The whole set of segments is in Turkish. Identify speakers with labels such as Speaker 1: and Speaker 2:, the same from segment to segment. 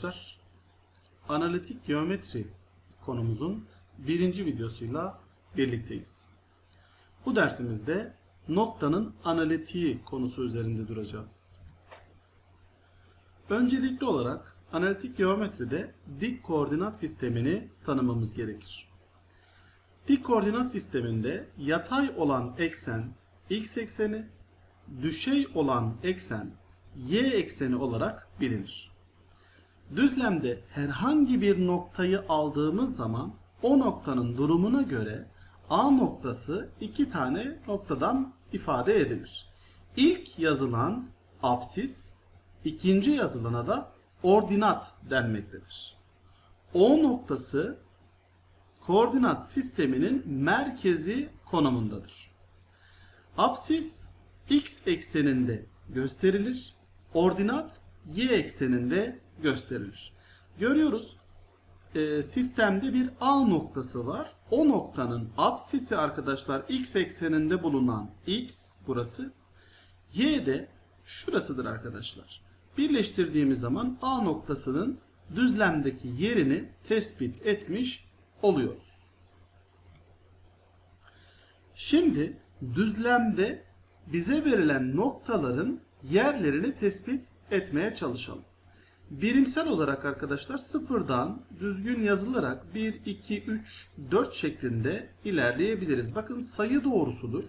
Speaker 1: Arkadaşlar. Analitik geometri konumuzun birinci videosuyla birlikteyiz. Bu dersimizde noktanın analitiği konusu üzerinde duracağız. Öncelikli olarak analitik geometride dik koordinat sistemini tanımamız gerekir. Dik koordinat sisteminde yatay olan eksen x ekseni, düşey olan eksen y ekseni olarak bilinir. Düzlemde herhangi bir noktayı aldığımız zaman o noktanın durumuna göre A noktası iki tane noktadan ifade edilir. İlk yazılan apsis, ikinci yazılana da ordinat denmektedir. O noktası koordinat sisteminin merkezi konumundadır. Apsis x ekseninde gösterilir. Ordinat y ekseninde gösterilir. Görüyoruz e, sistemde bir A noktası var. O noktanın apsisi arkadaşlar x ekseninde bulunan x burası. Y de şurasıdır arkadaşlar. Birleştirdiğimiz zaman A noktasının düzlemdeki yerini tespit etmiş oluyoruz. Şimdi düzlemde bize verilen noktaların yerlerini tespit etmeye çalışalım. Birimsel olarak arkadaşlar sıfırdan düzgün yazılarak 1, 2, 3, 4 şeklinde ilerleyebiliriz. Bakın sayı doğrusudur.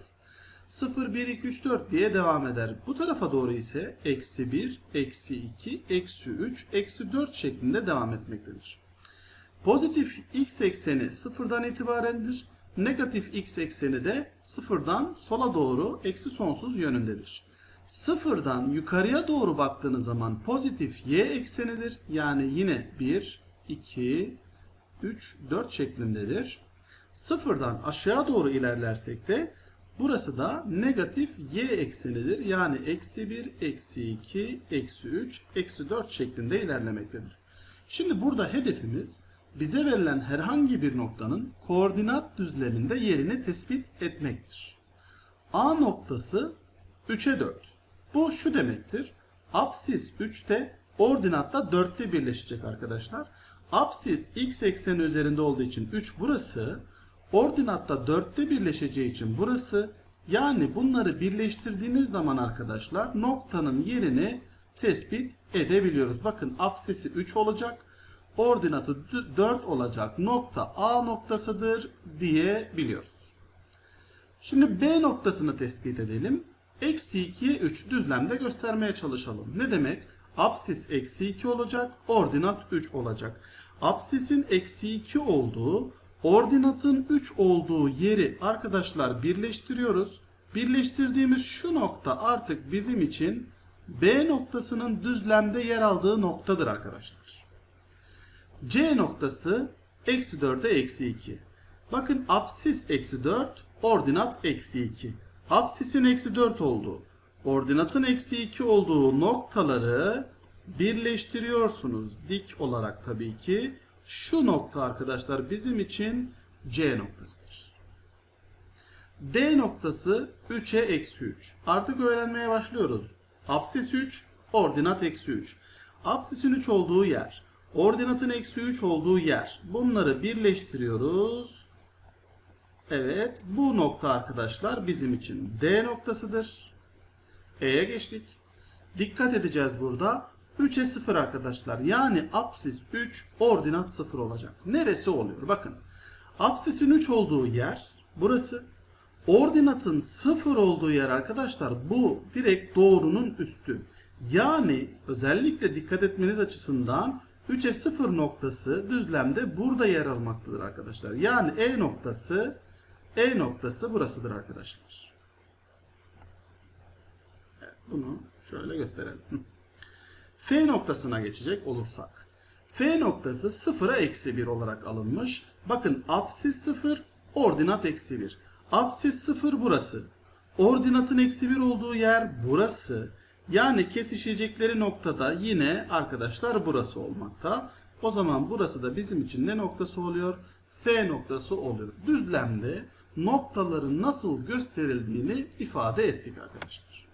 Speaker 1: 0, 1, 2, 3, 4 diye devam eder. Bu tarafa doğru ise eksi 1, eksi 2, eksi 3, eksi 4 şeklinde devam etmektedir. Pozitif x ekseni sıfırdan itibarendir. Negatif x ekseni de sıfırdan sola doğru eksi sonsuz yönündedir. Sıfırdan yukarıya doğru baktığınız zaman pozitif y eksenidir. Yani yine 1, 2, 3, 4 şeklindedir. Sıfırdan aşağı doğru ilerlersek de burası da negatif y eksenidir. Yani eksi 1, eksi 2, eksi 3, eksi 4 şeklinde ilerlemektedir. Şimdi burada hedefimiz bize verilen herhangi bir noktanın koordinat düzleminde yerini tespit etmektir. A noktası 3'e 4. Bu şu demektir. Apsis 3'te ordinatta 4'te birleşecek arkadaşlar. Apsis x ekseni üzerinde olduğu için 3 burası. Ordinatta 4'te birleşeceği için burası. Yani bunları birleştirdiğiniz zaman arkadaşlar noktanın yerini tespit edebiliyoruz. Bakın apsisi 3 olacak. Ordinatı 4 olacak nokta A noktasıdır diyebiliyoruz. Şimdi B noktasını tespit edelim. Eksi 2'ye 3 düzlemde göstermeye çalışalım. Ne demek? Apsis eksi 2 olacak, ordinat 3 olacak. Apsisin eksi 2 olduğu, ordinatın 3 olduğu yeri arkadaşlar birleştiriyoruz. Birleştirdiğimiz şu nokta artık bizim için B noktasının düzlemde yer aldığı noktadır arkadaşlar. C noktası eksi 4'e eksi 2. Bakın apsis eksi 4, ordinat eksi 2. Apsisin eksi 4 olduğu, ordinatın eksi 2 olduğu noktaları birleştiriyorsunuz. Dik olarak tabii ki. Şu nokta arkadaşlar bizim için C noktasıdır. D noktası 3'e eksi 3. Artık öğrenmeye başlıyoruz. Apsis 3, ordinat eksi 3. Apsisin 3 olduğu yer, ordinatın eksi 3 olduğu yer. Bunları birleştiriyoruz. Evet bu nokta arkadaşlar bizim için D noktasıdır. E'ye geçtik. Dikkat edeceğiz burada. 3'e 0 arkadaşlar. Yani apsis 3 ordinat 0 olacak. Neresi oluyor? Bakın. Apsisin 3 olduğu yer burası. Ordinatın 0 olduğu yer arkadaşlar bu direkt doğrunun üstü. Yani özellikle dikkat etmeniz açısından 3'e 0 noktası düzlemde burada yer almaktadır arkadaşlar. Yani E noktası E noktası burasıdır arkadaşlar. Bunu şöyle gösterelim. F noktasına geçecek olursak. F noktası 0'a eksi 1 olarak alınmış. Bakın apsis 0, ordinat eksi 1. Apsis 0 burası. Ordinatın eksi 1 olduğu yer burası. Yani kesişecekleri noktada yine arkadaşlar burası olmakta. O zaman burası da bizim için ne noktası oluyor? F noktası oluyor. Düzlemde noktaların nasıl gösterildiğini ifade ettik arkadaşlar.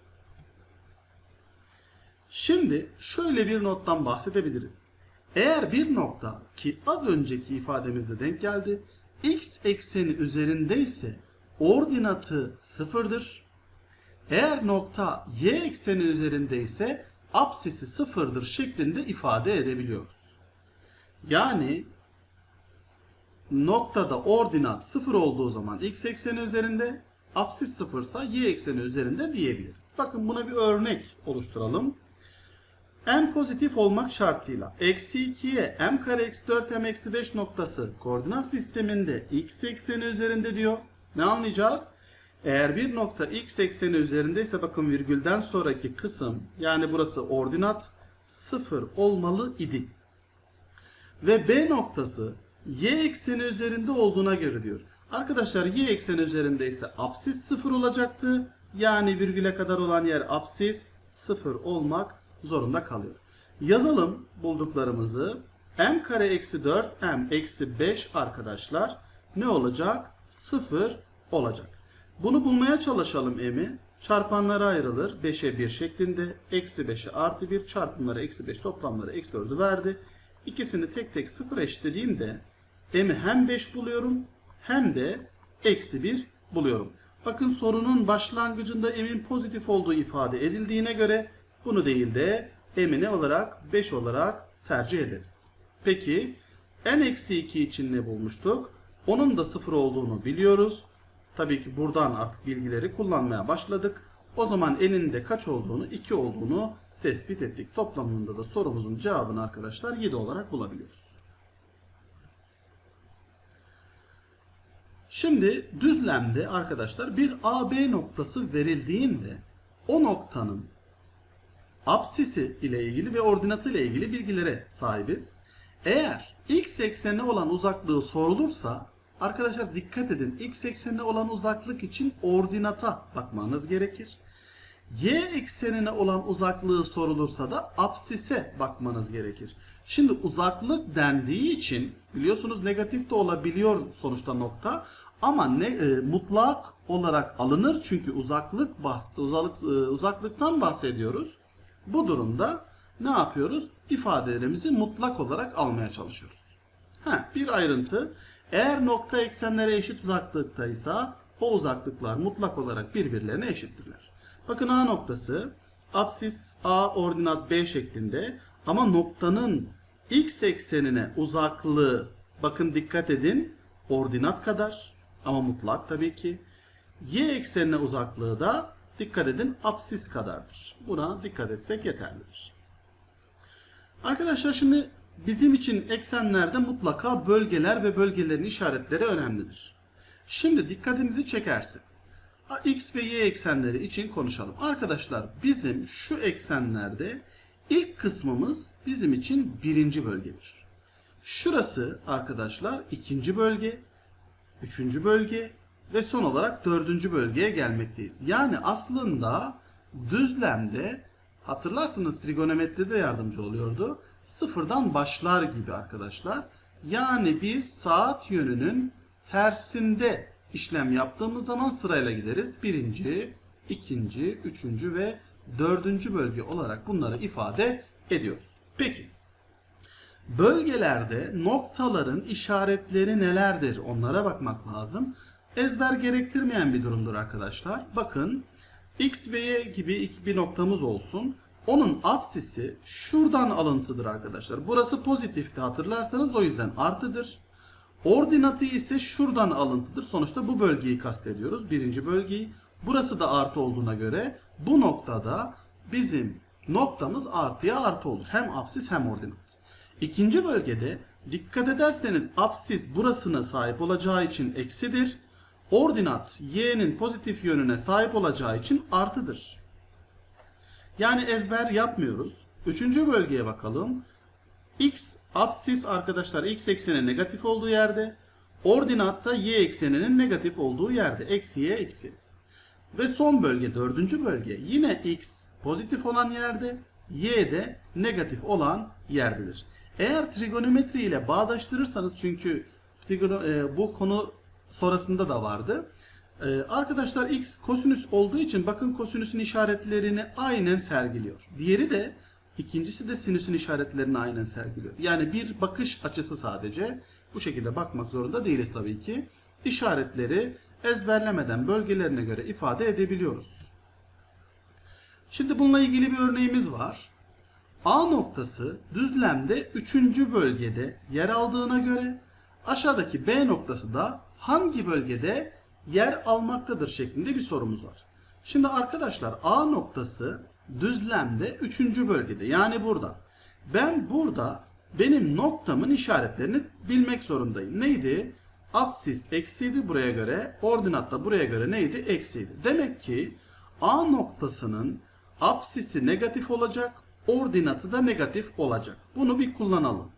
Speaker 1: Şimdi şöyle bir nottan bahsedebiliriz. Eğer bir nokta ki az önceki ifademizde denk geldi. X ekseni üzerindeyse ordinatı sıfırdır. Eğer nokta y ekseni üzerindeyse apsisi sıfırdır şeklinde ifade edebiliyoruz. Yani noktada ordinat sıfır olduğu zaman x ekseni üzerinde, apsis sıfırsa y ekseni üzerinde diyebiliriz. Bakın buna bir örnek oluşturalım. n pozitif olmak şartıyla eksi 2'ye m kare eksi 4 m eksi 5 noktası koordinat sisteminde x ekseni üzerinde diyor. Ne anlayacağız? Eğer bir nokta x ekseni üzerindeyse bakın virgülden sonraki kısım yani burası ordinat 0 olmalı idi. Ve B noktası y ekseni üzerinde olduğuna göre diyor. Arkadaşlar y ekseni üzerindeyse apsis 0 olacaktı. Yani virgüle kadar olan yer apsis 0 olmak zorunda kalıyor. Yazalım bulduklarımızı. m kare eksi 4 m eksi 5 arkadaşlar ne olacak? 0 olacak. Bunu bulmaya çalışalım m'i. Çarpanlara ayrılır. 5'e 1 şeklinde. Eksi 5'e artı 1 çarpımları eksi 5 toplamları eksi 4'ü verdi. İkisini tek tek 0 eşitlediğimde m'i hem 5 buluyorum hem de eksi 1 buluyorum. Bakın sorunun başlangıcında m'in pozitif olduğu ifade edildiğine göre bunu değil de m'i ne olarak 5 olarak tercih ederiz. Peki n-2 için ne bulmuştuk? Onun da 0 olduğunu biliyoruz. Tabii ki buradan artık bilgileri kullanmaya başladık. O zaman n'in de kaç olduğunu, 2 olduğunu tespit ettik. Toplamında da sorumuzun cevabını arkadaşlar 7 olarak bulabiliyoruz. Şimdi düzlemde arkadaşlar bir AB noktası verildiğinde o noktanın apsisi ile ilgili ve ordinatı ile ilgili bilgilere sahibiz. Eğer x eksenine olan uzaklığı sorulursa arkadaşlar dikkat edin x eksenine olan uzaklık için ordinata bakmanız gerekir. Y eksenine olan uzaklığı sorulursa da apsise bakmanız gerekir. Şimdi uzaklık dendiği için biliyorsunuz negatif de olabiliyor sonuçta nokta ama ne e, mutlak olarak alınır çünkü uzaklık bahs uzaklık e, uzaklıktan bahsediyoruz. Bu durumda ne yapıyoruz? İfadelerimizi mutlak olarak almaya çalışıyoruz. Ha, bir ayrıntı. Eğer nokta eksenlere eşit uzaklıktaysa o uzaklıklar mutlak olarak birbirlerine eşittirler. Bakın A noktası apsis A ordinat B şeklinde ama noktanın x eksenine uzaklığı bakın dikkat edin ordinat kadar ama mutlak tabii ki. Y eksenine uzaklığı da dikkat edin apsis kadardır. Buna dikkat etsek yeterlidir. Arkadaşlar şimdi bizim için eksenlerde mutlaka bölgeler ve bölgelerin işaretleri önemlidir. Şimdi dikkatimizi çekersin. X ve Y eksenleri için konuşalım. Arkadaşlar bizim şu eksenlerde ilk kısmımız bizim için birinci bölgedir. Şurası arkadaşlar ikinci bölge, üçüncü bölge ve son olarak dördüncü bölgeye gelmekteyiz. Yani aslında düzlemde hatırlarsınız trigonometride yardımcı oluyordu. Sıfırdan başlar gibi arkadaşlar. Yani biz saat yönünün tersinde işlem yaptığımız zaman sırayla gideriz. Birinci, ikinci, üçüncü ve dördüncü bölge olarak bunları ifade ediyoruz. Peki bölgelerde noktaların işaretleri nelerdir onlara bakmak lazım. Ezber gerektirmeyen bir durumdur arkadaşlar. Bakın x ve y gibi bir noktamız olsun. Onun apsisi şuradan alıntıdır arkadaşlar. Burası pozitifti hatırlarsanız o yüzden artıdır. Ordinatı ise şuradan alıntıdır. Sonuçta bu bölgeyi kastediyoruz. Birinci bölgeyi. Burası da artı olduğuna göre bu noktada bizim noktamız artıya artı olur. Hem apsis hem ordinat. İkinci bölgede dikkat ederseniz apsis burasına sahip olacağı için eksidir. Ordinat y'nin pozitif yönüne sahip olacağı için artıdır. Yani ezber yapmıyoruz. Üçüncü bölgeye bakalım. X apsis arkadaşlar x eksenin negatif olduğu yerde. Ordinatta y ekseninin negatif olduğu yerde. Eksi y eksi. Ve son bölge dördüncü bölge. Yine x pozitif olan yerde. Y de negatif olan yerdedir. Eğer trigonometri ile bağdaştırırsanız çünkü e, bu konu sonrasında da vardı. Ee, arkadaşlar x kosinüs olduğu için bakın kosinüsün işaretlerini aynen sergiliyor. Diğeri de ikincisi de sinüsün işaretlerini aynen sergiliyor. Yani bir bakış açısı sadece. Bu şekilde bakmak zorunda değiliz tabii ki. İşaretleri ezberlemeden bölgelerine göre ifade edebiliyoruz. Şimdi bununla ilgili bir örneğimiz var. A noktası düzlemde 3. bölgede yer aldığına göre aşağıdaki B noktası da hangi bölgede yer almaktadır şeklinde bir sorumuz var. Şimdi arkadaşlar A noktası düzlemde 3. bölgede yani burada. Ben burada benim noktamın işaretlerini bilmek zorundayım. Neydi? Apsis eksiydi buraya göre. Ordinat da buraya göre neydi? Eksiydi. Demek ki A noktasının apsisi negatif olacak. Ordinatı da negatif olacak. Bunu bir kullanalım.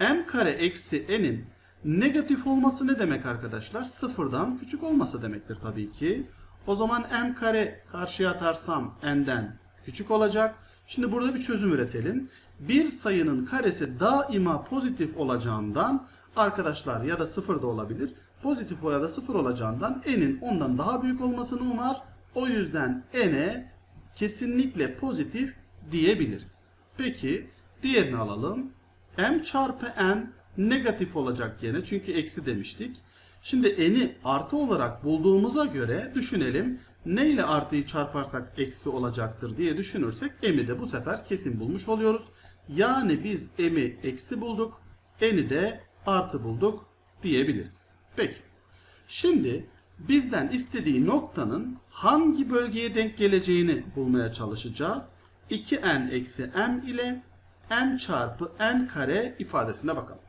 Speaker 1: M kare eksi n'in negatif olması ne demek arkadaşlar? Sıfırdan küçük olması demektir tabii ki. O zaman m kare karşıya atarsam n'den küçük olacak. Şimdi burada bir çözüm üretelim. Bir sayının karesi daima pozitif olacağından arkadaşlar ya da sıfır da olabilir. Pozitif ya da sıfır olacağından n'in ondan daha büyük olmasını umar. O yüzden n'e kesinlikle pozitif diyebiliriz. Peki diğerini alalım. m çarpı n negatif olacak gene çünkü eksi demiştik. Şimdi n'i artı olarak bulduğumuza göre düşünelim. Ne ile artıyı çarparsak eksi olacaktır diye düşünürsek m'i de bu sefer kesin bulmuş oluyoruz. Yani biz m'i eksi bulduk. N'i de artı bulduk diyebiliriz. Peki. Şimdi bizden istediği noktanın hangi bölgeye denk geleceğini bulmaya çalışacağız. 2n eksi m ile m çarpı n kare ifadesine bakalım.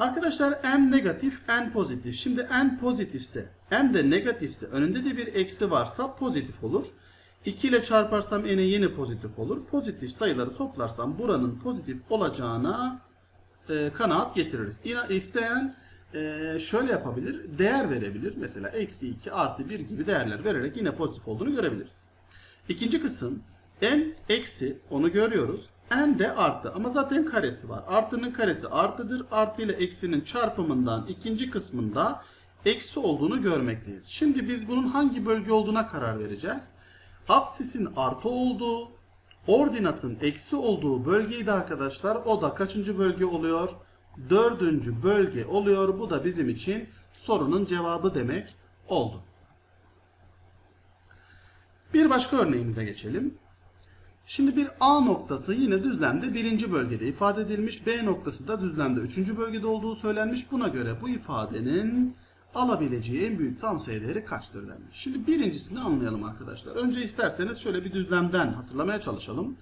Speaker 1: Arkadaşlar m negatif, n pozitif. Şimdi n pozitifse, m de negatifse, önünde de bir eksi varsa pozitif olur. 2 ile çarparsam n'e yine pozitif olur. Pozitif sayıları toplarsam buranın pozitif olacağına e, kanaat getiririz. Yine isteyen e, şöyle yapabilir, değer verebilir. Mesela eksi 2 artı 1 gibi değerler vererek yine pozitif olduğunu görebiliriz. İkinci kısım n eksi onu görüyoruz. n de artı ama zaten karesi var. Artının karesi artıdır. Artı ile eksinin çarpımından ikinci kısmında eksi olduğunu görmekteyiz. Şimdi biz bunun hangi bölge olduğuna karar vereceğiz. Apsisin artı olduğu, ordinatın eksi olduğu bölgeydi arkadaşlar. O da kaçıncı bölge oluyor? Dördüncü bölge oluyor. Bu da bizim için sorunun cevabı demek oldu. Bir başka örneğimize geçelim. Şimdi bir A noktası yine düzlemde birinci bölgede ifade edilmiş. B noktası da düzlemde üçüncü bölgede olduğu söylenmiş. Buna göre bu ifadenin alabileceği en büyük tam sayı değeri kaçtır denmiş. Şimdi birincisini anlayalım arkadaşlar. Önce isterseniz şöyle bir düzlemden hatırlamaya çalışalım.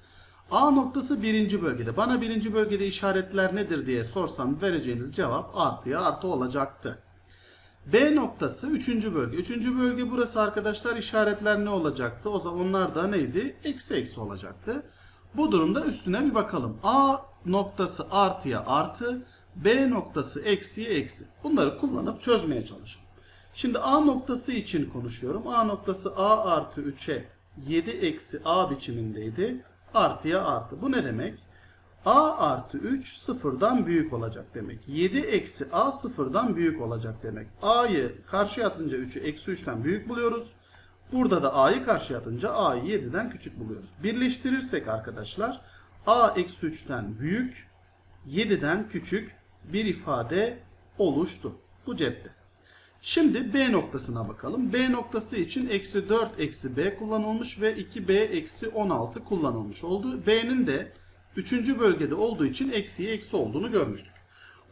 Speaker 1: A noktası birinci bölgede. Bana birinci bölgede işaretler nedir diye sorsam vereceğiniz cevap artıya artı olacaktı. B noktası 3. bölge. 3. bölge burası arkadaşlar işaretler ne olacaktı? O zaman onlar da neydi? Eksi eksi olacaktı. Bu durumda üstüne bir bakalım. A noktası artıya artı, B noktası eksiye eksi. Bunları kullanıp çözmeye çalışalım. Şimdi A noktası için konuşuyorum. A noktası A artı 3'e 7 eksi A biçimindeydi. Artıya artı. Bu ne demek? A artı 3 sıfırdan büyük olacak demek. 7 eksi A sıfırdan büyük olacak demek. A'yı karşıya atınca 3'ü eksi 3'ten büyük buluyoruz. Burada da A'yı karşıya atınca A'yı 7'den küçük buluyoruz. Birleştirirsek arkadaşlar A eksi 3'ten büyük 7'den küçük bir ifade oluştu. Bu cepte. Şimdi B noktasına bakalım. B noktası için eksi 4 eksi B kullanılmış ve 2B eksi 16 kullanılmış oldu. B'nin de Üçüncü bölgede olduğu için eksiye eksi olduğunu görmüştük.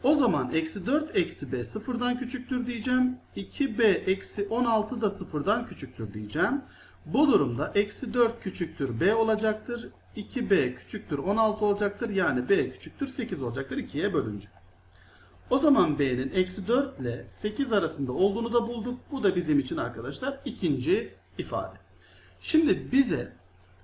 Speaker 1: O zaman eksi 4 eksi b sıfırdan küçüktür diyeceğim. 2b eksi 16 da sıfırdan küçüktür diyeceğim. Bu durumda eksi 4 küçüktür b olacaktır. 2b küçüktür 16 olacaktır. Yani b küçüktür 8 olacaktır 2'ye bölünce. O zaman b'nin eksi 4 ile 8 arasında olduğunu da bulduk. Bu da bizim için arkadaşlar ikinci ifade. Şimdi bize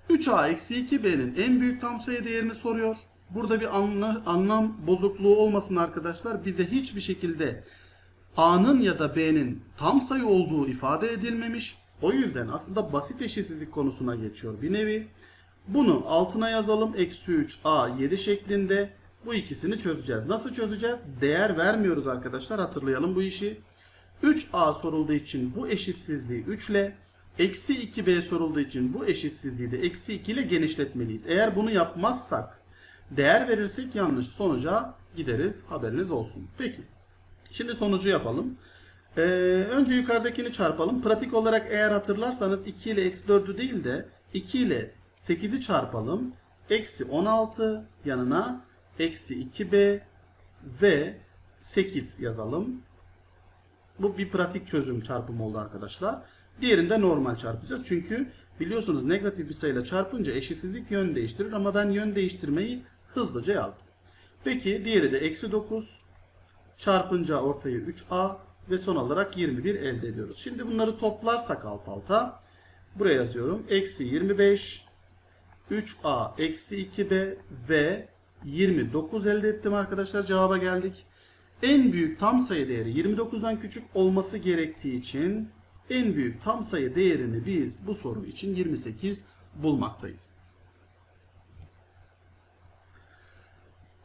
Speaker 1: 3a eksi 2b'nin en büyük tam sayı değerini soruyor. Burada bir anla, anlam bozukluğu olmasın arkadaşlar. Bize hiçbir şekilde a'nın ya da b'nin tam sayı olduğu ifade edilmemiş. O yüzden aslında basit eşitsizlik konusuna geçiyor bir nevi. Bunu altına yazalım. Eksi 3 a 7 şeklinde. Bu ikisini çözeceğiz. Nasıl çözeceğiz? Değer vermiyoruz arkadaşlar. Hatırlayalım bu işi. 3A sorulduğu için bu eşitsizliği 3 ile eksi 2B sorulduğu için bu eşitsizliği de eksi 2 ile genişletmeliyiz. Eğer bunu yapmazsak değer verirsek yanlış sonuca gideriz haberiniz olsun. Peki şimdi sonucu yapalım. Ee, önce yukarıdakini çarpalım. Pratik olarak eğer hatırlarsanız 2 ile eksi 4'ü değil de 2 ile 8'i çarpalım. Eksi 16 yanına eksi 2b ve 8 yazalım. Bu bir pratik çözüm çarpımı oldu arkadaşlar. Diğerinde normal çarpacağız. Çünkü biliyorsunuz negatif bir sayıyla çarpınca eşitsizlik yön değiştirir ama ben yön değiştirmeyi hızlıca yazdım. Peki diğeri de eksi 9 çarpınca ortaya 3a ve son olarak 21 elde ediyoruz. Şimdi bunları toplarsak alt alta buraya yazıyorum. Eksi 25 3a eksi 2b ve 29 elde ettim arkadaşlar. Cevaba geldik. En büyük tam sayı değeri 29'dan küçük olması gerektiği için en büyük tam sayı değerini biz bu soru için 28 bulmaktayız.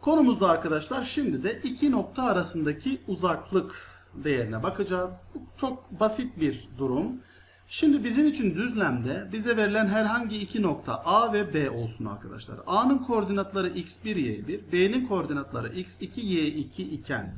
Speaker 1: Konumuzda arkadaşlar şimdi de iki nokta arasındaki uzaklık değerine bakacağız. Bu çok basit bir durum. Şimdi bizim için düzlemde bize verilen herhangi iki nokta A ve B olsun arkadaşlar. A'nın koordinatları x1, y1, B'nin koordinatları x2, y2 iken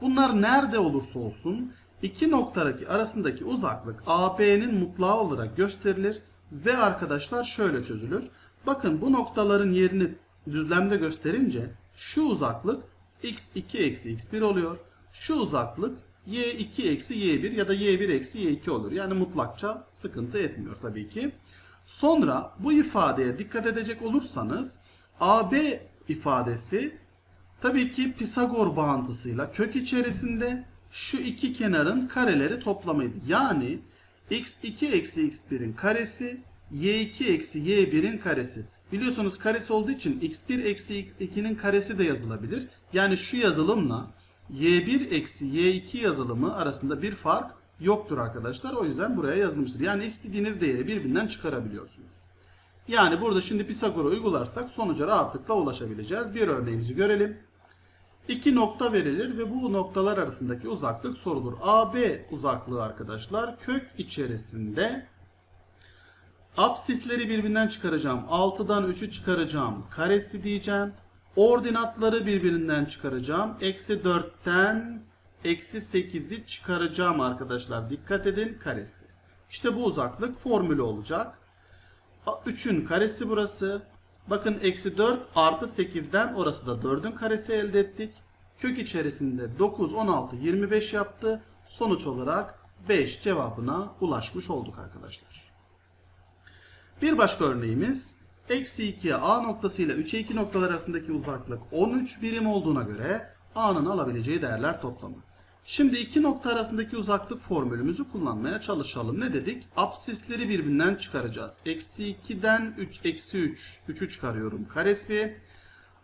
Speaker 1: bunlar nerede olursa olsun iki noktadaki arasındaki uzaklık AB'nin mutlağı olarak gösterilir ve arkadaşlar şöyle çözülür. Bakın bu noktaların yerini düzlemde gösterince şu uzaklık x2 eksi x1 oluyor. Şu uzaklık y2 eksi y1 ya da y1 eksi y2 olur. Yani mutlakça sıkıntı etmiyor tabii ki. Sonra bu ifadeye dikkat edecek olursanız AB ifadesi tabii ki Pisagor bağıntısıyla kök içerisinde şu iki kenarın kareleri toplamıydı. Yani x2 eksi x1'in karesi y2 eksi y1'in karesi. Biliyorsunuz karesi olduğu için x1 eksi x2'nin karesi de yazılabilir. Yani şu yazılımla y1 eksi y2 yazılımı arasında bir fark yoktur arkadaşlar. O yüzden buraya yazılmıştır. Yani istediğiniz değeri birbirinden çıkarabiliyorsunuz. Yani burada şimdi Pisagor'u uygularsak sonuca rahatlıkla ulaşabileceğiz. Bir örneğimizi görelim. İki nokta verilir ve bu noktalar arasındaki uzaklık sorulur. AB uzaklığı arkadaşlar kök içerisinde Absisleri birbirinden çıkaracağım. 6'dan 3'ü çıkaracağım. Karesi diyeceğim. Ordinatları birbirinden çıkaracağım. Eksi 4'ten eksi 8'i çıkaracağım arkadaşlar. Dikkat edin karesi. İşte bu uzaklık formülü olacak. 3'ün karesi burası. Bakın eksi 4 artı 8'den orası da 4'ün karesi elde ettik. Kök içerisinde 9, 16, 25 yaptı. Sonuç olarak 5 cevabına ulaşmış olduk arkadaşlar. Bir başka örneğimiz eksi 2'ye A noktası ile 3'e 2 noktalar arasındaki uzaklık 13 birim olduğuna göre A'nın alabileceği değerler toplamı. Şimdi iki nokta arasındaki uzaklık formülümüzü kullanmaya çalışalım. Ne dedik? Absisleri birbirinden çıkaracağız. Eksi 2'den 3, eksi 3, 3'ü çıkarıyorum karesi.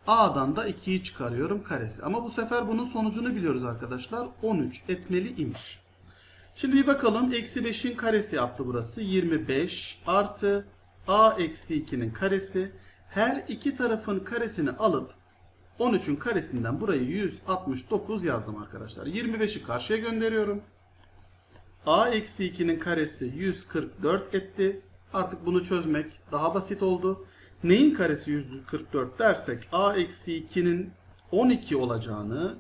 Speaker 1: A'dan da 2'yi çıkarıyorum karesi. Ama bu sefer bunun sonucunu biliyoruz arkadaşlar. 13 etmeli imiş. Şimdi bir bakalım. Eksi 5'in karesi yaptı burası. 25 artı a eksi 2'nin karesi. Her iki tarafın karesini alıp 13'ün karesinden burayı 169 yazdım arkadaşlar. 25'i karşıya gönderiyorum. a eksi 2'nin karesi 144 etti. Artık bunu çözmek daha basit oldu. Neyin karesi 144 dersek a eksi 2'nin 12 olacağını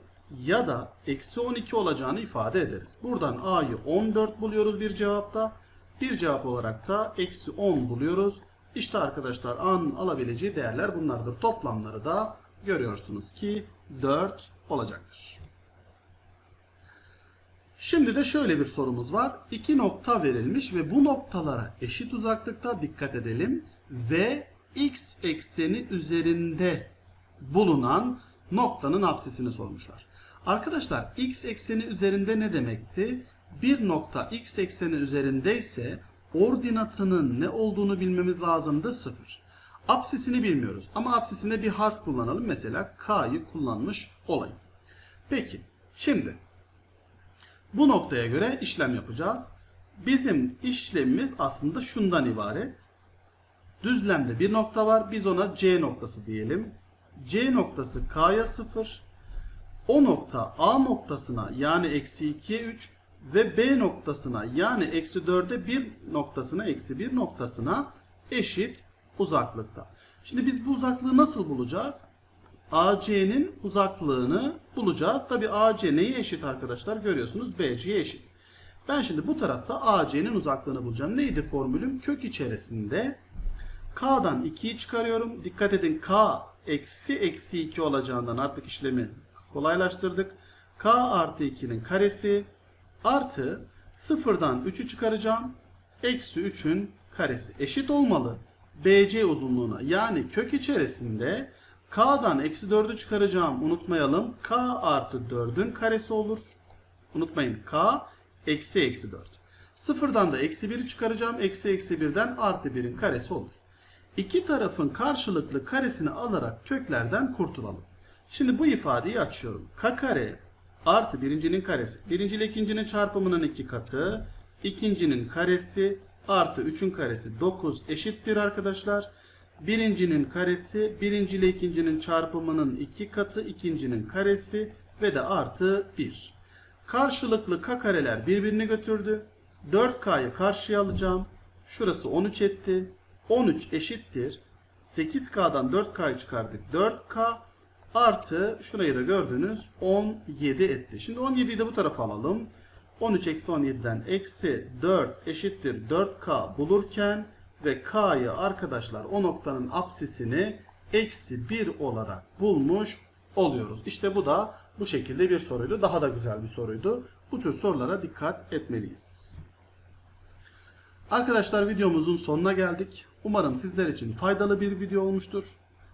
Speaker 1: ya da eksi 12 olacağını ifade ederiz. Buradan a'yı 14 buluyoruz bir cevapta. Bir cevap olarak da eksi 10 buluyoruz. İşte arkadaşlar a'nın alabileceği değerler bunlardır. Toplamları da görüyorsunuz ki 4 olacaktır. Şimdi de şöyle bir sorumuz var. İki nokta verilmiş ve bu noktalara eşit uzaklıkta dikkat edelim. Ve x ekseni üzerinde bulunan noktanın apsisini sormuşlar. Arkadaşlar x ekseni üzerinde ne demekti? Bir nokta x ekseni üzerindeyse ordinatının ne olduğunu bilmemiz lazımdı 0. Apsisini bilmiyoruz ama apsisine bir harf kullanalım. Mesela k'yı kullanmış olayım. Peki şimdi bu noktaya göre işlem yapacağız. Bizim işlemimiz aslında şundan ibaret. Düzlemde bir nokta var. Biz ona C noktası diyelim. C noktası K'ya 0. O nokta A noktasına yani eksi 2'ye 3 ve B noktasına yani eksi 4'e 1 noktasına eksi 1 noktasına eşit uzaklıkta. Şimdi biz bu uzaklığı nasıl bulacağız? AC'nin uzaklığını bulacağız. Tabi AC neye eşit arkadaşlar? Görüyorsunuz BC'ye eşit. Ben şimdi bu tarafta AC'nin uzaklığını bulacağım. Neydi formülüm? Kök içerisinde K'dan 2'yi çıkarıyorum. Dikkat edin K eksi eksi 2 olacağından artık işlemi kolaylaştırdık. K artı 2'nin karesi artı sıfırdan 3'ü çıkaracağım. Eksi 3'ün karesi eşit olmalı. BC uzunluğuna yani kök içerisinde K'dan eksi 4'ü çıkaracağım unutmayalım. K artı 4'ün karesi olur. Unutmayın K eksi eksi 4. Sıfırdan da eksi 1'i çıkaracağım. Eksi eksi 1'den artı 1'in karesi olur. İki tarafın karşılıklı karesini alarak köklerden kurtulalım. Şimdi bu ifadeyi açıyorum. K kare artı birincinin karesi. Birinci ile ikincinin çarpımının iki katı. ikincinin karesi artı 3'ün karesi 9 eşittir arkadaşlar. Birincinin karesi birinci ile ikincinin çarpımının iki katı. ikincinin karesi ve de artı 1. Karşılıklı k kareler birbirini götürdü. 4k'yı karşıya alacağım. Şurası 13 etti. 13 eşittir. 8k'dan 4k'yı çıkardık. 4k artı şurayı da gördünüz 17 etti. Şimdi 17'yi de bu tarafa alalım. 13 eksi 17'den eksi 4 eşittir 4k bulurken ve k'yı arkadaşlar o noktanın apsisini eksi 1 olarak bulmuş oluyoruz. İşte bu da bu şekilde bir soruydu. Daha da güzel bir soruydu. Bu tür sorulara dikkat etmeliyiz. Arkadaşlar videomuzun sonuna geldik. Umarım sizler için faydalı bir video olmuştur.